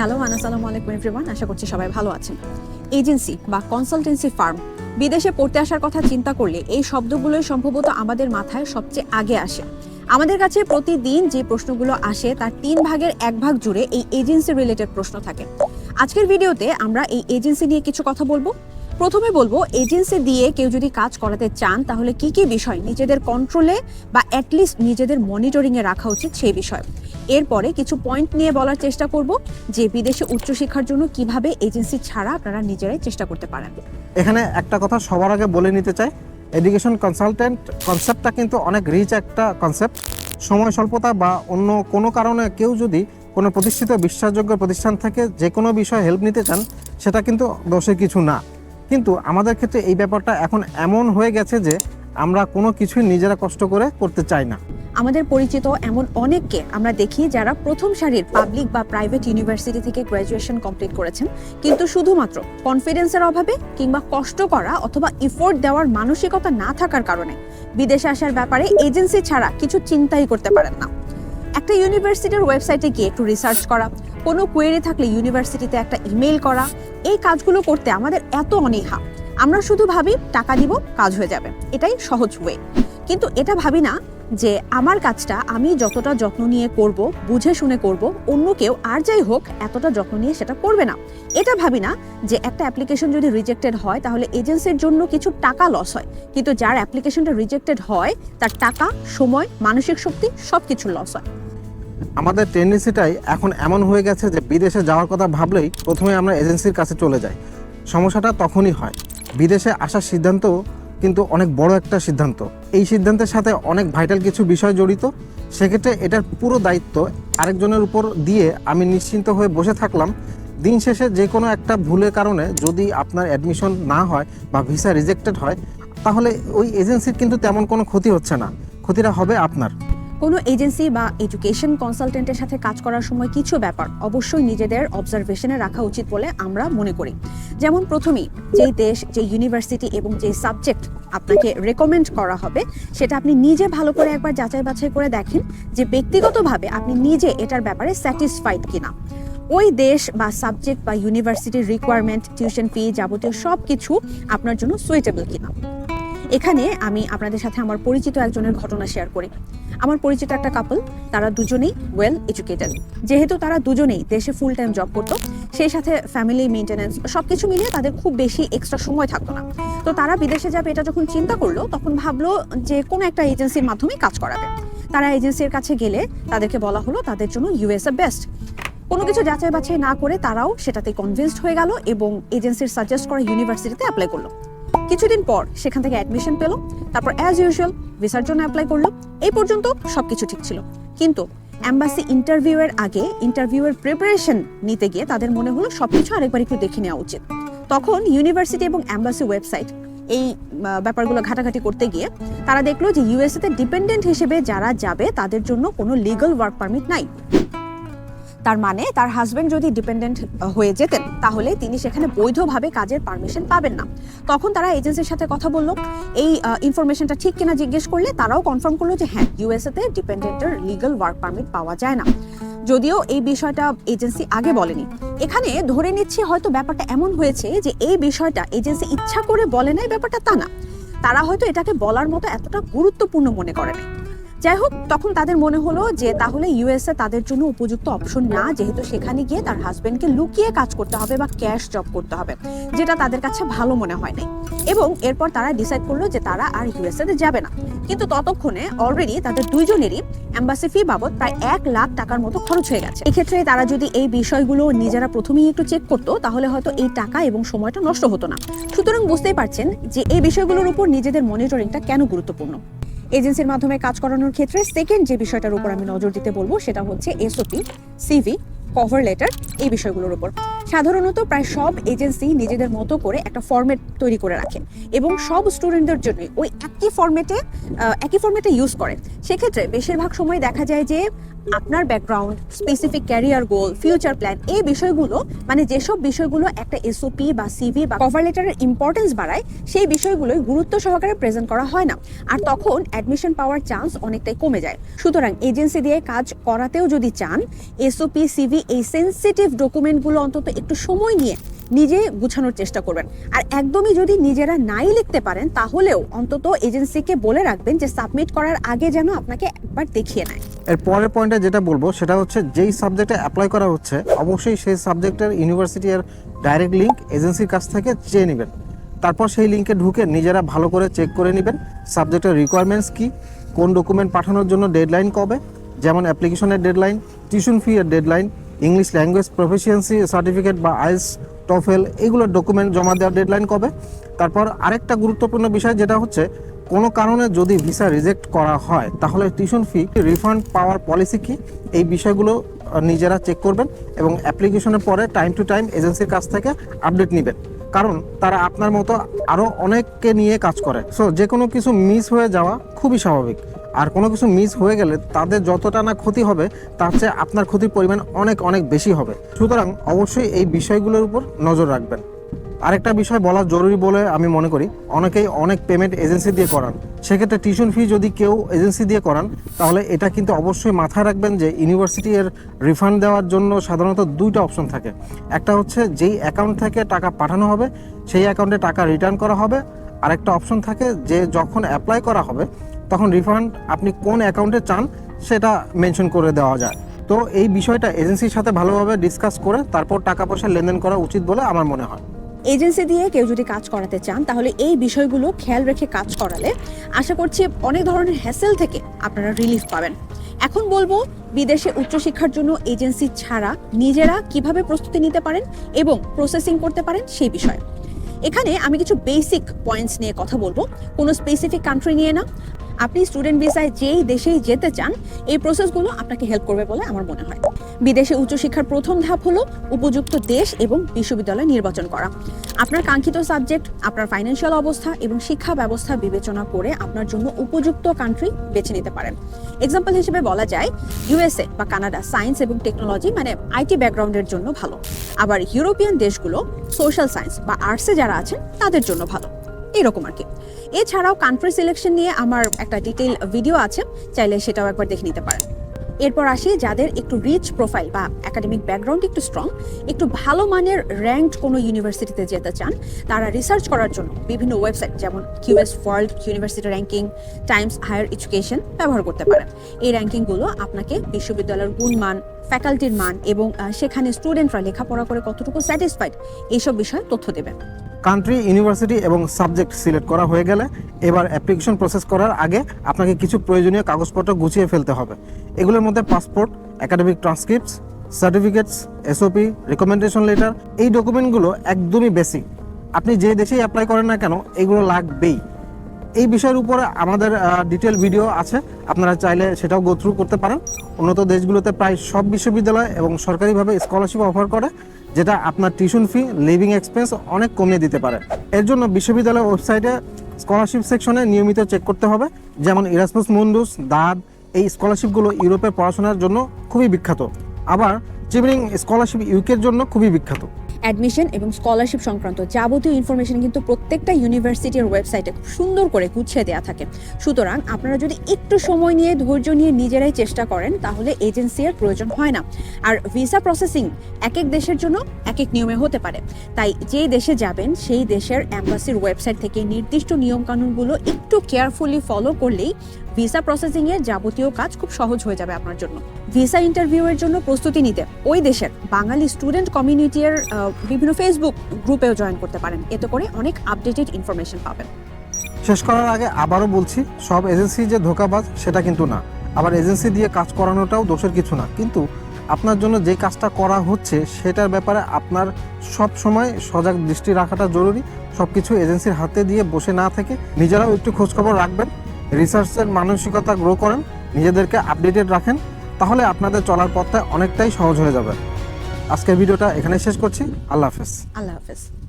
Hello আসসালামু আলাইকুম everyone, আশা করছি সবাই ভালো আছেন। এজেন্সি বা কনসালটেন্সি ফার্ম, বিদেশে পড়তে আসার কথা চিন্তা করলে এই শব্দগুলোই সম্ভবত আমাদের মাথায় সবচেয়ে আগে আসে। আমাদের কাছে প্রতিদিন যে প্রশ্নগুলো আসে, তার তিন ভাগের এক ভাগ জুড়ে এই এজেন্সি রিলেটেড প্রশ্ন থাকে। আজকের ভিডিওতে আমরা এই এজেন্সি নিয়ে কিছু কথা বলব। প্রথমে বলব এজেন্সি দিয়ে কেউ যদি কাজ করাতে চান, তাহলে কি কি বিষয় নিজেদের কন্ট্রোলে বা অ্যাটলিস্ট নিজেদের মনিটরিং এ রাখা উচিত সেই বিষয়। এরপরে কিছু পয়েন্ট নিয়ে বলার চেষ্টা করব, যে বিদেশে উচ্চশিক্ষার জন্য কীভাবে এজেন্সি ছাড়া আপনারা নিজেরাই চেষ্টা করতে পারেন। এখানে একটা কথা সবার আগে বলে নিতে চাই এডুকেশন কনসালটেন্ট কনসেপ্টটা কিন্তু অনেক রিচ একটা কনসেপ্ট সময় স্বল্পতা বা অন্য কোনো কারণে কেউ যদি কোনো প্রতিষ্ঠিত বিশ্বাসযোগ্য প্রতিষ্ঠান থেকে যে কোনো বিষয়ে হেল্প নিতে চান, সেটা কিন্তু দোষের কিছু না। কিন্তু আমাদের ক্ষেত্রে এই ব্যাপারটা এখন এমন হয়ে গেছে যে আমরা কোনো কিছুই নিজেরা কষ্ট করে করতে চাই না। আমাদের পরিচিত এমন অনেককে আমরা দেখি যারা প্রথম সারির পাবলিক বা প্রাইভেট ইউনিভার্সিটি থেকে গ্র্যাজুয়েশন কমপ্লিট করেছেন। কিন্তু শুধুমাত্র কনফিডেন্সের অভাবে কিংবা কষ্ট করা অথবা ইফোর্ট দেওয়ার মানসিকতা না থাকার কারণে বিদেশে আসার ব্যাপারে এজেন্সি ছাড়া কিছু চিন্তাই করতে পারেন না। একটা ইউনিভার্সিটির ওয়েবসাইটে গিয়ে একটু রিসার্চ করা কোনো কোয়েরি থাকলে ইউনিভার্সিটিতে একটা ইমেল করা, এই কাজগুলো করতে আমাদের এত অনীহা। আমরা শুধু ভাবি টাকা দিব, কাজ হয়ে যাবে। এটাই সহজ ওয়ে কিন্তু এটা ভাবি না যে আমার কাজটা আমি যতটা যত্ন নিয়ে করব, বুঝে শুনে করব, অন্য কেউ আর যাই হোক এতটা যত্ন নিয়ে সেটা করবে না। এটা ভাবি না যে একটা অ্যাপ্লিকেশন যদি রিজেক্টেড হয়, তাহলে এজেন্সির জন্য কিছু টাকা লস হয়। কিন্তু যার অ্যাপ্লিকেশনটা রিজেক্টেড হয়, তার টাকা, সময়, মানসিক শক্তি সব কিছু লস হয়। আমাদের টেন্ডেন্সিটাই এখন এমন হয়ে গেছে যে বিদেশে যাওয়ার কথা ভাবলেই প্রথমে আমরা এজেন্সির কাছে চলে যাই। সমস্যাটা তখনই হয়। বিদেশে আসার সিদ্ধান্ত কিন্তু অনেক বড় একটা সিদ্ধান্ত। এই সিদ্ধান্তের সাথে অনেক ভাইটাল কিছু বিষয় জড়িত। সেক্ষেত্রে এটার পুরো দায়িত্ব আরেকজনের উপর দিয়ে আমি নিশ্চিন্ত হয়ে বসে থাকলাম। দিন শেষে যে কোনো একটা ভুলের কারণে যদি আপনার অ্যাডমিশন না হয় বা ভিসা রিজেক্টেড হয়, তাহলে ওই এজেন্সির কিন্তু তেমন কোনো ক্ষতি হচ্ছে না। ক্ষতিটা হবে আপনার। কোনো এজেন্সি বা এডুকেশন কনসালটেন্টের সাথে কাজ করার সময় কিছু ব্যাপার অবশ্যই নিজেদের অবজারভেশনে রাখা উচিত বলে আমরা মনে করি। যেমন প্রথমেই যেই দেশ যে ইউনিভার্সিটি এবং যে সাবজেক্ট আপনাকে রেকমেন্ড করা হবে, সেটা আপনি নিজে ভালো করে একবার যাচাই বাছাই করে দেখেন যে ব্যক্তিগতভাবে আপনি নিজে এটার ব্যাপারে স্যাটিসফাইড কিনা। ওই দেশ বা সাবজেক্ট বা ইউনিভার্সিটির রিকোয়ারমেন্ট টিউশন ফি যাবতীয় সব কিছু আপনার জন্য সুইটেবল কিনা। এখানে আমি আপনাদের সাথে আমার পরিচিত একজনের ঘটনা শেয়ার করি। আমার পরিচিত একটা কাপল তারা দুজনেই ওয়েল এডুকেটেড যেহেতু তারা দুজনেই দেশে ফুল টাইম জব করতো, সেই সাথে ফ্যামিলি মেনটেন্যান্স সবকিছু মিলিয়ে তাদের খুব বেশি এক্সট্রা সময় থাকতো না। তো তারা বিদেশে যাবে এটা যখন চিন্তা করল, তখন ভাবলো যে কোনো একটা এজেন্সির মাধ্যমে কাজ করাবে। তারা এজেন্সির কাছে গেলে তাদেরকে বলা হলো তাদের জন্য ইউএসএ বেস্ট কোনো কিছু যাচাই বাছাই না করে তারাও সেটাতে কনভিন্সড হয়ে গেল এবং এজেন্সির সাজেস্ট করা ইউনিভার্সিটিতে অ্যাপ্লাই করল। কিছুদিন পর সেখান থেকে অ্যাডমিশন পেল। তারপর অ্যাজ ইউজুয়াল ভিসার জন্য অ্যাপ্লাই করল। এই পর্যন্ত সবকিছু ঠিক ছিল। কিন্তু অ্যাম্বাসি ইন্টারভিউয়ের আগে ইন্টারভিউয়ের প্রিপারেশন নিতে গিয়ে তাদের মনে হলো সবকিছু আরেকবার একটু দেখে নেওয়া উচিত। তখন ইউনিভার্সিটি এবং অ্যাম্বাসি ওয়েবসাইট এই ব্যাপারগুলো ঘাটাঘাটি করতে গিয়ে তারা দেখল যে ইউএসএতে ডিপেন্ডেন্ট হিসেবে যারা যাবে তাদের জন্য কোনো লিগ্যাল ওয়ার্ক পারমিট নাই। তার মানে তার হাজবেন্ড যদি ডিপেন্ডেন্ট হয়ে যেতেন, তাহলে তিনি সেখানে বৈধভাবে কাজের পারমিশন পাবেন না। তখন তারা এজেন্সির সাথে কথা বলল। এই ইনফরমেশনটা ঠিক কিনা জিজ্ঞেস করলে তারাও কনফার্ম করল যে হ্যাঁ ইউএসএ তে ডিপেন্ডেন্টের লিগ্যাল ওয়ার্ক পারমিট পাওয়া যায় না। যদিও এই বিষয়টা এজেন্সি আগে বলেনি। এখানে ধরে নিচ্ছি হয়তো ব্যাপারটা এমন হয়েছে যে এই বিষয়টা এজেন্সি ইচ্ছা করে বলে নাই, ব্যাপারটা তা না। তারা হয়তো এটাকে বলার মতো এতটা গুরুত্বপূর্ণ মনে করে যাই হোক তখন তাদের মনে হলো যে তাহলে ইউএসএ তাদের জন্য উপযুক্ত অপশন না, যেহেতু সেখানে গিয়ে তার হাজবেন্ডকে লুকিয়ে কাজ করতে হবে বা ক্যাশ জব করতে হবে, যেটা তাদের কাছে ভালো মনে হয় নাই। এবং এরপর তারা ডিসাইড করল যে তারা আর ইউএসএ তে যাবে না। কিন্তু ততক্ষণে অলরেডি তাদের দুইজনেরই অ্যাম্বাসি ফি বাবদ প্রায় এক লাখ টাকার মতো খরচ হয়ে গেছে। এক্ষেত্রে তারা যদি এই বিষয়গুলো নিজেরা প্রথমেই একটু চেক করতো, তাহলে হয়তো এই টাকা এবং সময়টা নষ্ট হতো না। সুতরাং বুঝতেই পারছেন যে এই বিষয়গুলোর উপর নিজেদের মনিটরিংটা কেন গুরুত্বপূর্ণ। এজেন্সির মাধ্যমে কাজ করানোর ক্ষেত্রে সেকেন্ড যে বিষয়টার উপর আমি নজর দিতে বলব সেটা হচ্ছে এসওপি সিভি কভার লেটার এই বিষয়গুলোর উপর। সাধারণত প্রায় সব এজেন্সি নিজেদের মতো করে একটা ফর্মেট তৈরি করে রাখে এবং সব স্টুডেন্টদের জন্য ওই একই ফর্মেটে একই ফর্মেটে ইউজ করে। সেক্ষেত্রে বেশিরভাগ সময় দেখা যায় যে আপনার background specific career goal future plan এই বিষয়গুলো মানে যেসব বিষয়গুলো একটা এসওপি বা সিভি বা কভার লেটারের ইম্পর্টেন্স বাড়ায়, সেই বিষয়গুলোই গুরুত্ব সহকারে প্রেজেন্ট করা হয় না। আর তখন অ্যাডমিশন পাওয়ার চান্স অনেকটাই কমে যায়। সুতরাং এজেন্সি দিয়ে কাজ করাতেও যদি চান এসওপি সিভি এই সেন্সিটিভ ডকুমেন্টগুলো অন্তত একটু সময় নিয়ে নিজে গুছানোর চেষ্টা করবেন। আর একদমই যদি নিজেরা নাই লিখতে পারেন, তাহলেও অন্তত এজেন্সিকে বলে রাখবেন যে সাবমিট করার আগে যেন আপনাকে একবার দেখিয়ে নেয়। এর পরের পয়েন্টে যেটা বলব, সেটা হচ্ছে যেই সাবজেক্টে অ্যাপ্লাই করা হচ্ছে, অবশ্যই সেই সাবজেক্টের ইউনিভার্সিটি এর ডাইরেক্ট লিঙ্ক এজেন্সির কাছ থেকে চেয়ে নেবেন। তারপর সেই লিঙ্কে ঢুকে নিজেরা ভালো করে চেক করে নেবেন সাবজেক্টের রিকোয়ারমেন্টস কি, কোন ডকুমেন্ট পাঠানোর জন্য ডেডলাইন কবে, যেমন অ্যাপ্লিকেশনের ডেডলাইন টিউশন ফি এর deadline English language proficiency certificate বা আইএস টফেল এগুলোর ডকুমেন্ট জমা দেওয়ার ডেডলাইন কবে? তারপর আরেকটা গুরুত্বপূর্ণ বিষয় যেটা হচ্ছে, কোনো কারণে যদি ভিসা রিজেক্ট করা হয়, তাহলে টিউশন ফি রিফান্ড পাওয়ার পলিসি কি? এই বিষয়গুলো নিজেরা চেক করবেন এবং অ্যাপ্লিকেশনের পরে টাইম টু টাইম এজেন্সির কাছ থেকে আপডেট নেবেন। কারণ তারা আপনার মতো আরও অনেককে নিয়ে কাজ করে। সো যে কোনো কিছু মিস হয়ে যাওয়া খুবই স্বাভাবিক। আর কোনো কিছু মিস হয়ে গেলে তাদের যতটা না ক্ষতি হবে, তার চেয়ে আপনার ক্ষতির পরিমাণ অনেক অনেক বেশি হবে। সুতরাং অবশ্যই এই বিষয়গুলোর উপর নজর রাখবেন। আরেকটা বিষয় বলা জরুরি বলে আমি মনে করি, অনেকেই অনেক পেমেন্ট এজেন্সি দিয়ে করান। সেক্ষেত্রে টিউশন ফি যদি কেউ এজেন্সি দিয়ে করান, তাহলে এটা কিন্তু অবশ্যই মাথায় রাখবেন যে ইউনিভার্সিটি এর রিফান্ড দেওয়ার জন্য সাধারণত দুইটা অপশন থাকে। একটা হচ্ছে যেই অ্যাকাউন্ট থেকে টাকা পাঠানো হবে, সেই অ্যাকাউন্টে টাকা রিটার্ন করা হবে। আরেকটা অপশন থাকে যে যখন অ্যাপ্লাই করা হবে তখন রিফান্ড আপনি কোন অ্যাকাউন্টে চান সেটা মেনশন করে দেওয়া যায়। তো এই বিষয়টা এজেন্সির সাথে ভালোভাবে ডিসকাস করে তারপর টাকা পয়সা লেনদেন করা উচিত বলে আমার মনে হয়। এজেন্সি দিয়ে কেউ যদি কাজ করাতে চান, তাহলে এই বিষয়গুলো খেয়াল রেখে কাজ করালে আশা করছি অনেক ধরনের হ্যাসেল থেকে আপনারা রিলিফ পাবেন। এখন বলব, বিদেশে উচ্চশিক্ষার জন্য এজেন্সি ছাড়া নিজেরা কীভাবে প্রস্তুতি নিতে পারেন এবং প্রসেসিং করতে পারেন সেই বিষয়ে। এখানে আমি কিছু বেসিক পয়েন্টস নিয়ে কথা বলব। কোনো স্পেসিফিক কান্ট্রি নিয়ে না। আপনি স্টুডেন্ট ভিসায় যেই দেশেই যেতে চান, এই প্রসেসগুলো আপনাকে হেল্প করবে বলে আমার মনে হয়। বিদেশে উচ্চশিক্ষার প্রথম ধাপ হলো উপযুক্ত দেশ এবং বিশ্ববিদ্যালয় নির্বাচন করা। আপনার কাঙ্ক্ষিত সাবজেক্ট আপনার ফাইন্যান্সিয়াল অবস্থা এবং শিক্ষা ব্যবস্থা বিবেচনা করে আপনার জন্য উপযুক্ত কান্ট্রি বেছে নিতে পারেন। এক্সাম্পল হিসেবে বলা যায় ইউএসএ বা কানাডা সায়েন্স এবং টেকনোলজি মানে আইটি ব্যাকগ্রাউন্ডের জন্য ভালো। আবার ইউরোপিয়ান দেশগুলো সোশ্যাল সায়েন্স বা আর্টসে যারা আছেন, তাদের জন্য ভালো। এরকম আর কি। এছাড়াও কান্ট্রি সিলেকশন নিয়ে আমার একটা ডিটেইল ভিডিও আছে, চাইলে সেটাও একবার দেখে নিতে পারেন। এরপর আসি যাদের একটু রিচ প্রোফাইল বা একাডেমিক ব্যাকগ্রাউন্ড একটু স্ট্রং একটু ভালো মানের র্যাঙ্কড কোনো ইউনিভার্সিটিতে যেতে চান, তারা রিসার্চ করার জন্য বিভিন্ন ওয়েবসাইট যেমন QS world university ranking Times higher education ব্যবহার করতে পারেন। এই র্যাঙ্কিংগুলো আপনাকে বিশ্ববিদ্যালয়ের গুণমান ফ্যাকাল্টির মান এবং সেখানে স্টুডেন্টরা লেখাপড়া করে কতটুকু স্যাটিসফাইড এইসব বিষয়ে তথ্য দেবেন কান্ট্রি ইউনিভার্সিটি এবং সাবজেক্ট সিলেক্ট করা হয়ে গেলে এবার অ্যাপ্লিকেশন প্রসেস করার আগে আপনাকে কিছু প্রয়োজনীয় কাগজপত্র গুছিয়ে ফেলতে হবে। এগুলোর মধ্যে passport academic transcripts certificates SOP recommendation letter এই ডকুমেন্টগুলো একদমই বেসিক আপনি যে দেশেই অ্যাপ্লাই করেন না কেন, এগুলো লাগবেই। এই বিষয়ের উপরে আমাদের ডিটেল ভিডিও আছে। আপনারা চাইলে সেটাও গো থ্রু করতে পারেন। উন্নত দেশগুলোতে প্রায় সব বিশ্ববিদ্যালয় এবং সরকারিভাবে স্কলারশিপ অফার করে, যেটা আপনার টিউশন ফি লিভিং এক্সপেন্স অনেক কমিয়ে দিতে পারে। এর জন্য বিশ্ববিদ্যালয়ের ওয়েবসাইটে স্কলারশিপ সেকশনে নিয়মিত চেক করতে হবে। যেমন ইরাসমাস মুন্ডুস দাদ, এই স্কলারশিপগুলো ইউরোপে পড়াশোনার জন্য খুবই বিখ্যাত। আবার চিমরিং স্কলারশিপ ইউকের জন্য খুবই বিখ্যাত। অ্যাডমিশন এবং স্কলারশিপ সংক্রান্ত যাবতীয় ইনফরমেশন কিন্তু প্রত্যেকটা ইউনিভার্সিটির ওয়েবসাইটে খুব সুন্দর করে গুছিয়ে দেওয়া থাকে। সুতরাং আপনারা যদি একটু সময় নিয়ে ধৈর্য নিয়ে নিজেরাই চেষ্টা করেন, তাহলে এজেন্সি এর প্রয়োজন হয় না। আর ভিসা প্রসেসিং এক এক দেশের জন্য এক এক নিয়মে হতে পারে। তাই যেই দেশে যাবেন, সেই দেশের অ্যাম্বাসির ওয়েবসাইট থেকে নির্দিষ্ট নিয়মকানুনগুলো একটু কেয়ারফুলি ফলো করলেই ভিসা প্রসেসিং এর যাবতীয় কাজ খুব সহজ হয়ে যাবে আপনার জন্য। ভিসা ইন্টারভিউ এর জন্য প্রস্তুতি নিতে ওই দেশের বাঙালি স্টুডেন্ট কমিউনিটির বিভিন্ন ফেসবুক গ্রুপেও জয়েন করতে পারেন। এতে করে অনেক আপডেটেড ইনফরমেশন পাবেন। শেষ করার আগে আবারও বলছি, সব এজেন্সি যে ধোকাবাজ সেটা কিন্তু না। আবার এজেন্সি দিয়ে কাজ করানোটাও দোষের কিছু না। কিন্তু আপনার জন্য যে কাজটা করা হচ্ছে সেটার ব্যাপারে আপনার সব সময় সজাগ দৃষ্টি রাখাটা জরুরি। সব কিছু এজেন্সির হাতে দিয়ে বসে না থেকে নিজেরাও একটু খোঁজখবর রাখবেন। রিসার্চের মানসিকতা গ্রো করেন, নিজেদেরকে আপডেটেড রাখেন, তাহলে আপনাদের চলার পথটা অনেকটাই সহজ হয়ে যাবে। আজকের ভিডিওটা এখানে শেষ করছি। আল্লাহ হাফেজ। আল্লাহ হাফেজ।